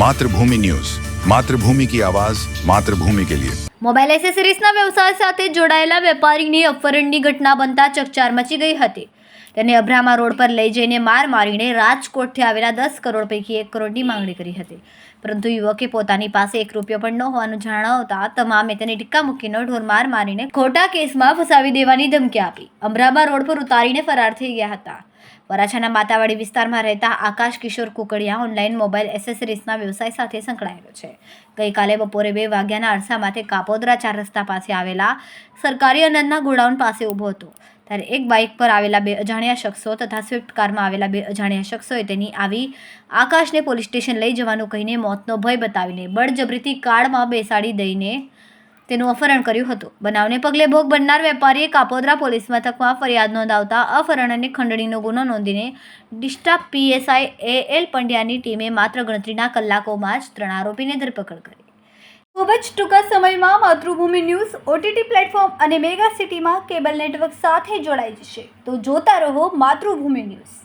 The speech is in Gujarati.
માતૃભૂમિ ન્યૂઝ. માતૃભૂમિ કી આવાજ, માતૃભૂમિ કે લિયે. મોબાઈલ એસેસરીઝના વ્યવસાય સાથે જોડાયેલા વેપારીની અપહરણની ઘટના બનતા ચકચાર મચી ગઈ હતી. તેને અભરામા રોડ પર લઈ જઈને માર મારીને રાજકોટથી આવેલા દસ કરોડ પૈકી એક કરોડની માંગણી કરી હતી. પરંતુ યુવકે પોતાની પાસે એક રૂપિયો પણ ન હોવાનું જણાવતા તમામે તેને ટીક્કા મૂકીને ઢોરમાર મારીને ખોટા કેસમાં ફસાવી દેવાની ધમકી આપી. અમરાબા રોડ પર ઉતારીને ફરાર થઈ ગયા હતા. વરાછાના માતાવાડી વિસ્તારમાં રહેતા આકાશ કિશોર કુકડિયા ઓનલાઈન મોબાઈલ એસેસરીઝના વ્યવસાય સાથે સંકળાયેલો છે. ગઈકાલે બપોરે બે વાગ્યાના અરસામાં તે કાપોદરા ચાર રસ્તા પાસે આવેલા સરકારી અનંદના ગોડાઉન પાસે ઊભો હતો. ત્યારે એક બાઇક પર આવેલા બે અજાણ્યા શખ્સો તથા સ્વિફ્ટ કારમાં આવેલા બે અજાણ્યા શખ્સોએ તેની આવી આકાશને પોલીસ સ્ટેશન લઈ જવાનું કહીને મોતનો ભય બતાવીને બળજબરીથી કારમાં બેસાડી દઈને તેનું અપહરણ કર્યું હતું. બનાવને પગલે ભોગ બનનાર વેપારીએ કાપોદરા પોલીસ મથકમાં ફરિયાદ નોંધાવતા અપહરણ અને ખંડણીનો ગુનો નોંધીને D staff PSI A L પંડ્યાની ટીમે માત્ર ગણતરીના કલાકોમાં જ ત્રણ આરોપીને ધરપકડ કરી. ખૂબ જ ટૂંકા સમયમાં માતૃભૂમિ ન્યૂઝ, ઓટીટી પ્લેટફોર્મ અને મેગા સિટીમાં કેબલ નેટવર્ક સાથે જોડાઈ જશે. તો જોતા રહો માતૃભૂમિ ન્યૂઝ.